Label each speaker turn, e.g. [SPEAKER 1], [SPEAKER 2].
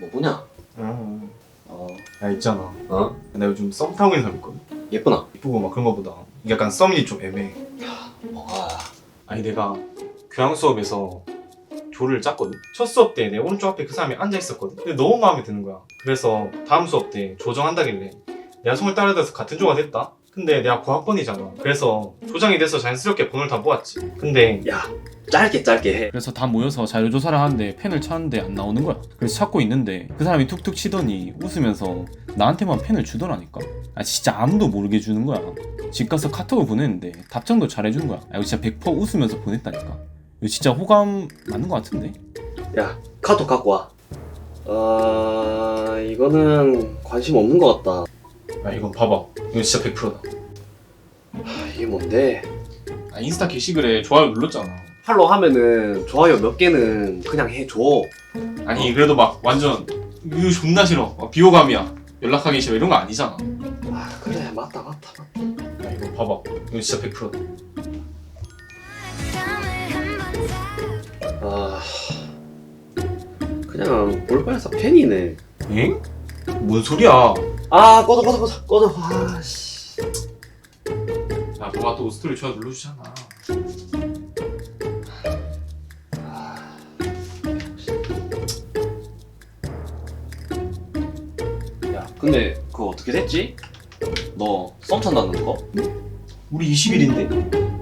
[SPEAKER 1] 뭐냐?
[SPEAKER 2] 어.
[SPEAKER 1] 어,
[SPEAKER 2] 야 있잖아.
[SPEAKER 1] 어?
[SPEAKER 2] 나 요즘 썸 타고 있는 사람 있거든.
[SPEAKER 1] 예쁘나?
[SPEAKER 2] 이쁘고 막 그런 거보다 이게 약간 썸이 좀 애매해.
[SPEAKER 1] 뭐가?
[SPEAKER 2] 아니 내가 교양 수업에서 조를 짰거든. 첫 수업 때 내 오른쪽 앞에 그 사람이 앉아 있었거든. 근데 너무 마음에 드는 거야. 그래서 다음 수업 때 조정한다길래 내가 손을 따라대서 같은 조가 됐다. 근데 내가 고학번이잖아. 그래서 조장이 돼서 자연스럽게 번호를 다 모았지. 근데
[SPEAKER 1] 야, 짧게 짧게 해.
[SPEAKER 3] 그래서 다 모여서 자료 조사를 하는데 펜을 찾는데 안 나오는 거야. 그래서 찾고 있는데 그 사람이 툭툭 치더니 웃으면서 나한테만 펜을 주더라니까. 아 진짜 아무도 모르게 주는 거야. 집 가서 카톡을 보냈는데 답장도 잘해주는 거야. 아 이거 진짜 100% 웃으면서 보냈다니까. 이거 진짜 호감 맞는 거 같은데?
[SPEAKER 1] 야, 카톡 갖고 와. 아, 이거는 관심 없는 것 같다.
[SPEAKER 2] 아 이건 봐봐. 이거 진짜 100%다.
[SPEAKER 1] 아, 이게 뭔데?
[SPEAKER 3] 아 인스타 게시글에 좋아요 눌렀잖아.
[SPEAKER 1] 팔로우 하면은 좋아요 몇 개는 그냥 해줘.
[SPEAKER 3] 아니 그래도 막 완전 이거 존나 싫어. 막 비호감이야. 연락하기 싫어 이런 거 아니잖아.
[SPEAKER 1] 아, 그래, 맞다, 맞다, 맞다.
[SPEAKER 2] 야 이거 봐봐. 이거 진짜 100%다.
[SPEAKER 1] 아, 그냥 볼빨사 팬이네.
[SPEAKER 2] 엥? 뭔 소리야?
[SPEAKER 1] 아, 꺼져, 꺼져, 꺼져, 꺼져. 아, 씨.
[SPEAKER 3] 야 너가 또 스토리 좋아요 눌러주잖아.
[SPEAKER 1] 야, 근데 그거 어떻게 됐지? 너 썸 탄다는 거?
[SPEAKER 2] 우리 20일인데?